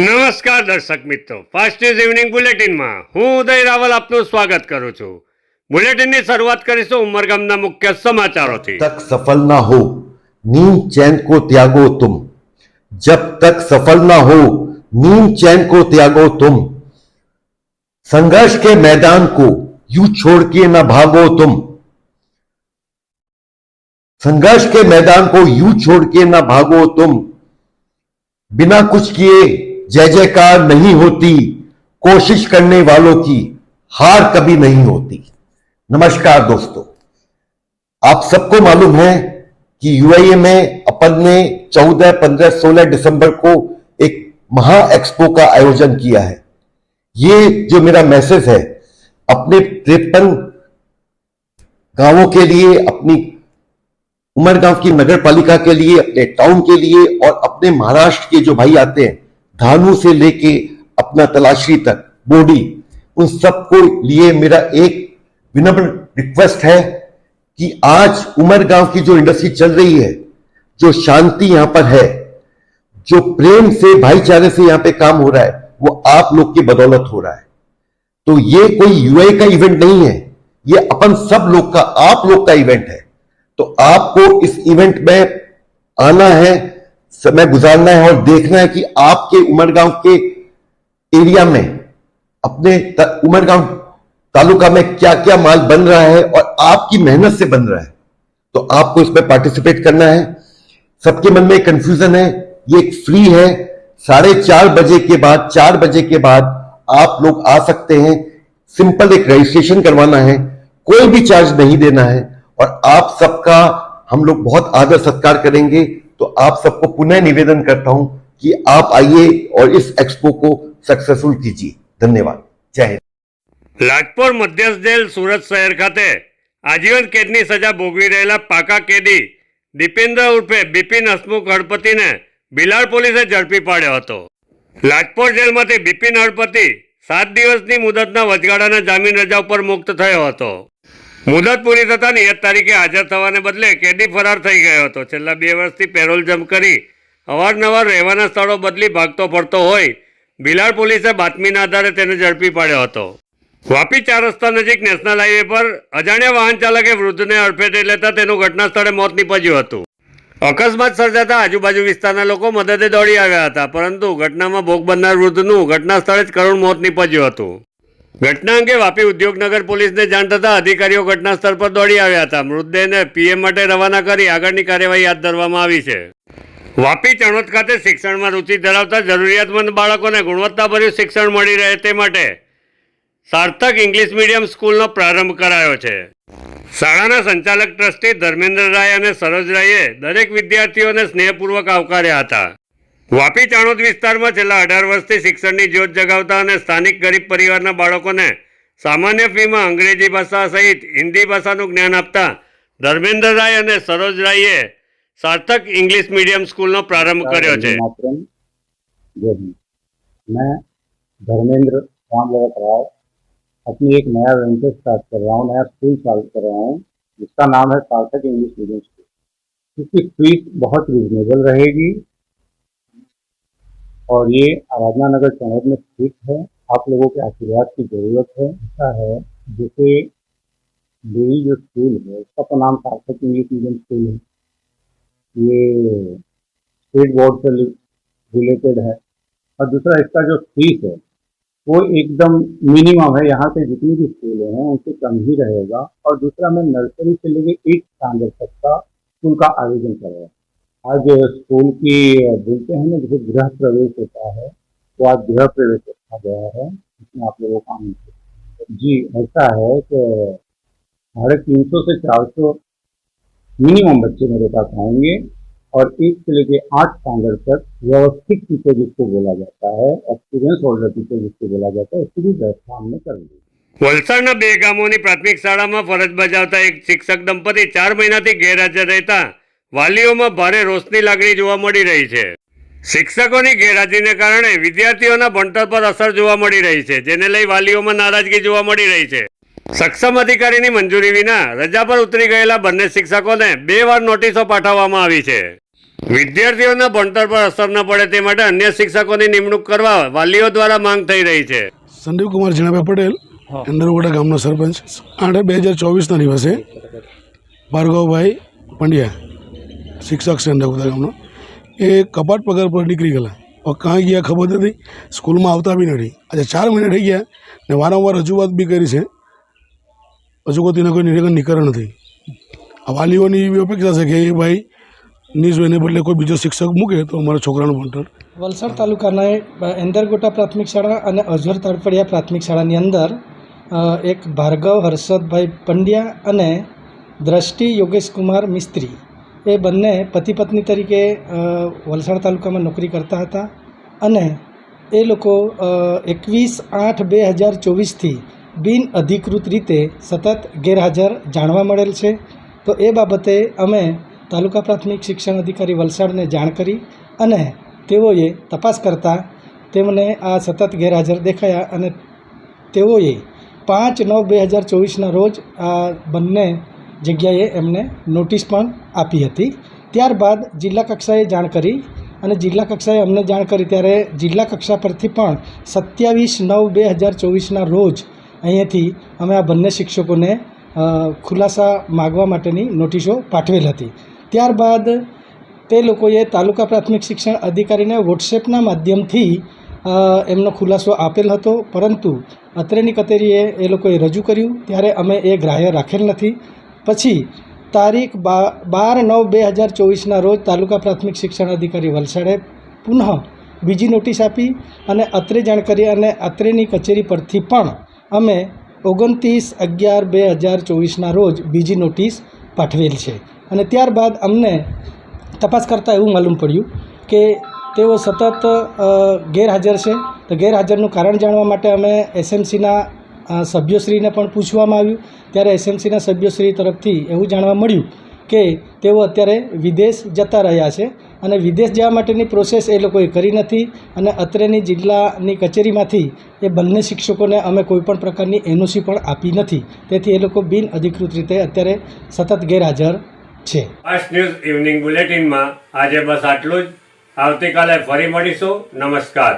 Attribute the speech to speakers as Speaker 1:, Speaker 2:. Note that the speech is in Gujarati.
Speaker 1: નમસ્કાર દર્શક મિત્રો ફાસ્ટ ન્યૂઝ ઇવનિંગ બુલેટિનમાં હું ઉદય રાવલ આપનું સ્વાગત કરું છું બુલેટિનની શરૂઆત કરીશું ઉમરગામના મુખ્ય સમાચારોથી
Speaker 2: तक सफल ना हो नींद चैन को त्यागो तुम जब तक सफल ना हो नींद चैन को त्यागो तुम संघर्ष के मैदान को यूं छोड़ के न भागो तुम संघर्ष के मैदान को यूं छोड़ के न भागो तुम बिना कुछ किए जय जयकार नहीं होती कोशिश करने वालों की हार कभी नहीं होती। नमस्कार दोस्तों आप सबको मालूम है कि यूएई में अपन ने 14, 15, 16 दिसंबर को एक महा एक्सपो का आयोजन किया है। ये जो मेरा मैसेज है अपने तिरपन गाँवों के लिए अपनी उमरगांव की नगर पालिका के लिए अपने टाउन के लिए और अपने महाराष्ट्र के जो भाई आते हैं धानु से लेके अपना तलाशी तक, बोडी, उन सबको लिए मेरा एक विनम्र रिक्वेस्ट है कि आज उमरगांव की जो इंडस्ट्री चल रही है, जो शांति यहाँ पर है, जो प्रेम से, भाईचारे से यहाँ पे काम हो रहा है, वो आप लोग की बदौलत हो रहा है। तो ये कोई यूआई का इवेंट नहीं है, ये अपन सब लोग का, आप लोग का इवेंट है। तो आपको इस इवेंट में आना है समय गुजारना है और देखना है कि आपके उमरगांव के एरिया में, अपने उमरगांव तालुका में क्या क्या माल बन रहा है और आपकी मेहनत से बन रहा है। तो आपको इसमें पार्टिसिपेट करना है। सबके मन में कंफ्यूजन है, ये एक फ्री है। साढ़े चार बजे के बाद, चार बजे के बाद आप लोग आ सकते हैं। सिंपल एक रजिस्ट्रेशन करवाना है, कोई भी चार्ज नहीं देना है और आप सबका, हम लोग बहुत आदर सत्कार करेंगे। तो आप सबको पुनः निवेदन करता हूं कि आप आइए और इस एक्सपो को सक्सेसफुल कीजिए धन्यवाद जय हिंद
Speaker 1: લાજપોર મધ્યસ્થ જેલ સુરત શહેર ખાતે આજીવન કેદની સજા ભોગવી રહેલા પાકા કેદી દીપેન્દ્ર ઉર્ફે બિપિન હસમુખ હળપતિને બિલાડ પોલીસે ઝડપી પાડ્યો હતો લાજપોર જેલમાંથી બિપિન હળપતિ સાત દિવસની મુદતના વચગાળાના જામીન રજા ઉપર મુક્ત થયો હતો મુદત પૂરી થતાં નિયત તારીખે હાજર થવાને બદલે કેદી ફરાર થઈ ગયો હતો. છેલ્લા બે વર્ષથી પેરોલ જમ્પ કરી અવારનવાર રહેવાના સ્થળો બદલી ભાગતો ફરતો હોય, બિલાડ પોલીસે બાતમીના આધારે તેને ઝડપી પાડ્યો હતો. વાપી ચાર રસ્તા નજીક નેશનલ હાઈવે પર અજાણ્યા વાહન ચાલકે વૃદ્ધને અડફેટે લેતા તેનું ઘટના સ્થળે મોત નીપજ્યું હતું. અકસ્માત સર્જાતા આજુબાજુ વિસ્તારના લોકો મદદે દોડી આવ્યા હતા, પરંતુ ઘટનામાં ભોગ બનનાર વૃદ્ધનું ઘટના સ્થળે જ કરુણ મોત નીપજ્યું હતું. ઘટના અંગે વાપી ઉદ્યોગનગર પોલીસને જાણ થતાં અધિકારીઓ ઘટના સ્થળ પર દોડી આવ્યા હતા. મૃતદેહને પીએમ માટે રવાના કરી આગળની કાર્યવાહી હાથ ધરવામાં આવી છે. વાપી ચણોદ ખાતે શિક્ષણમાં રુચિ ધરાવતા જરૂરિયાતમંદ બાળકોને ગુણવત્તાભર્યું શિક્ષણ મળી રહે તે માટે સાર્થક ઇંગ્લિશ મીડિયમ સ્કૂલનો પ્રારંભ કરાયો છે. શાળાના સંચાલક ટ્રસ્ટી ધર્મેન્દ્ર રાય અને સરોજ રાયે દરેક વિદ્યાર્થીઓને સ્નેહપૂર્વક આવકાર્યા હતા. વાપી ચાણોદ વિસ્તારમાં છેલ્લા અઢાર વર્ષથી શિક્ષણની જ્યોત જગાવતા અને સ્થાનિક ગરીબ પરિવારના બાળકોને સામાન્ય ફીમાં અંગ્રેજી ભાષા સહિત હિન્દી ભાષાનું જ્ઞાન આપતા ધર્મેન્દ્ર રાય અને સરોજ રાયે સાર્થક ઇંગ્લિશ મીડિયમ સ્કૂલનો પ્રારંભ કર્યો છે
Speaker 3: मातरम जय हिंद मैं धर्मेंद्र रामलवत राय अपनी एक नया वेंचर स्टार्ट कर रहा हूँ नया स्कूल चालू कर रहा हूँ जिसका नाम है सार्थक इंग्लिश मीडियम स्कूल इसकी फीस बहुत रिजनेबल रहेगी और ये आराधना नगर चौहद में स्थित है। आप लोगों के आशीर्वाद की ज़रूरत है। ऐसा है, जैसे मेरी जो स्कूल है, उसका तो नाम सार्थक इंग्लिश मीडियम स्कूल है। ये स्टेट बोर्ड से रिलेटेड है। और दूसरा इसका जो फ़ीस है, वो एकदम मिनिमम है। यहाँ पे जितनी भी स्कूलें हैं, उनसे कम ही रहेगा। और दूसरा मैं नर्सरी से लेके एट स्टैंडर्ड तक का स्कूल का आयोजन कर रहा हूँ। आज स्कूल की बोलते हैं ना जैसे गृह प्रवेश होता है तो आज गृह प्रवेश रखा गया है इसमें आप लोगों का आमंत्रित है। जी ऐसा है कि साढ़े तीन सौ से चार सौ मिनिमम बच्चे मेरे पास आएंगे और एक से लेके आठ स्टैंडर्ड तक व्यवस्थित टीचर जिसको बोला जाता है एक्सपीरियंस होल्डर टीचर जिसको बोला जाता है उसकी भी व्यवस्था हमने कर दी है।
Speaker 1: વલસાડના બે ગામોની પ્રાથમિક શાળામાં ફરજ બજાવતા એક શિક્ષક દંપતી ચાર મહિનાથી ગેરહાજર રહેતા વાલીઓમાં ભારે રોષની લાગણી જોવા મળી રહી છે. શિક્ષકોની ગેરહાજરીને કારણે વિદ્યાર્થીઓના ભણતર પર અસર જોવા મળી રહી છે જેને લઈ વાલીઓમાં નારાજગી જોવા મળી રહી છે. સક્ષમ અધિકારીની મંજૂરી વિના રજા પર ઉતરી ગયેલા બંને શિક્ષકોને બે વાર નોટિસો પાઠવવામાં આવી છે. વિદ્યાર્થીઓના ભણતર પર અસર ન પડે તે માટે અન્ય શિક્ષકોની નિમણૂક કરવા વાલીઓ દ્વારા માંગ થઈ રહી છે.
Speaker 4: સંદીપકુમાર જીણાભાઈ પટેલ અંદરગોડા ગામનો સરપંચ. આઠ બે હજાર ચોવીસના દિવસે ભાર્ગવભાઈ પંડ્યા શિક્ષક છે અંદરગોડા ગામનો. એ કપાટ પગાર પર નીકળી ગયેલા. પણ કાંઈ ગયા ખબર નથી સ્કૂલમાં આવતા બી નથી. આજે ચાર મહિના થઈ ગયા ને વારંવાર રજૂઆત બી કરી છે. હજુ કોઈ કોઈ નિરાકરણ નીકળ નથી. આ વાલીઓની એવી અપેક્ષા છે કે એ ભાઈ નિજ એને બદલે કોઈ બીજો શિક્ષક મૂકે તો અમારા છોકરાનું ભણતર.
Speaker 5: વલસાડ તાલુકાના એન્દરગોટા પ્રાથમિક શાળા અને અજવર તળપડિયા પ્રાથમિક શાળાની અંદર એક ભાર્ગવ હર્ષદભાઈ પંડ્યા અને દ્રષ્ટિ યોગેશ કુમાર મિસ્ત્રી. એ બંને પતિ પત્ની તરીકે વલસાડ તાલુકામાં નોકરી કરતા હતા અને એ લોકો એકવીસ આઠ બે હજાર ચોવીસથી બિન અધિકૃત રીતે સતત ગેરહાજર જાણવા મળેલ છે. તો એ બાબતે અમે તાલુકા પ્રાથમિક શિક્ષણ અધિકારી વલસાડને જાણ કરી અને તેઓએ તપાસ કરતાં તેમને આ સતત ગેરહાજર દેખાયા અને તેઓએ પાંચ નવ બે હજાર ચોવીસના રોજ આ બંને જગ્યાએ એમને નોટિસ પણ આપી હતી. ત્યારબાદ જિલ્લા કક્ષાએ જાણ કરી અને જિલ્લા કક્ષાએ અમને જાણ કરી ત્યારે જિલ્લા કક્ષા પરથી પણ સત્યાવીસ નવ બે હજાર ચોવીસના રોજ અહીંયાથી અમે આ બંને શિક્ષકોને ખુલાસા માગવા માટેની નોટિસો પાઠવેલ હતી. ત્યારબાદ તે લોકોએ તાલુકા પ્રાથમિક શિક્ષણ અધિકારીને વોટ્સએપના માધ્યમથી એમનો ખુલાસો આપેલ હતો. પરંતુ અત્રેની કચેરીએ એ લોકોએ રજૂ કર્યું. ત્યારે અમે એ ગ્રાહ્ય રાખેલ નથી. પછી તારીખ બાર નવ બે હજાર ચોવીસના રોજ તાલુકા પ્રાથમિક શિક્ષણ અધિકારી વલસાડે પુનઃ બીજી નોટિસ આપી અને અત્રે જાણ કરી અને અત્રેની કચેરી પરથી પણ અમે ઓગણત્રીસ અગિયાર બે હજાર ચોવીસના રોજ બીજી નોટિસ પાઠવેલ છે. અને ત્યારબાદ અમને તપાસ કરતાં એવું માલુમ પડ્યું કે તેઓ સતત ગેરહાજર છે. તો ગેરહાજરનું કારણ જાણવા માટે અમે એસએમસીના સભ્યોશ્રીને પણ પૂછવામાં આવ્યું. ત્યારે એસએમસીના સભ્યોશ્રી તરફથી એવું જાણવા મળ્યું કે તેઓ અત્યારે વિદેશ જતા રહ્યા છે અને વિદેશ જવા માટેની પ્રોસેસ એ લોકોએ કરી નથી અને અત્રેની જિલ્લાની કચેરીમાંથી એ બંને શિક્ષકોને અમે કોઈપણ પ્રકારની એનઓસી પણ આપી નથી. તેથી એ લોકો બિન અધિકૃત રીતે અત્યારે સતત ગેરહાજર છે.
Speaker 1: ફાસ્ટ ન્યૂઝ ઇવનિંગ બુલેટિનમાં આજે બસ આટલું જ. આવતીકાલે ફરી મળીશું. નમસ્કાર.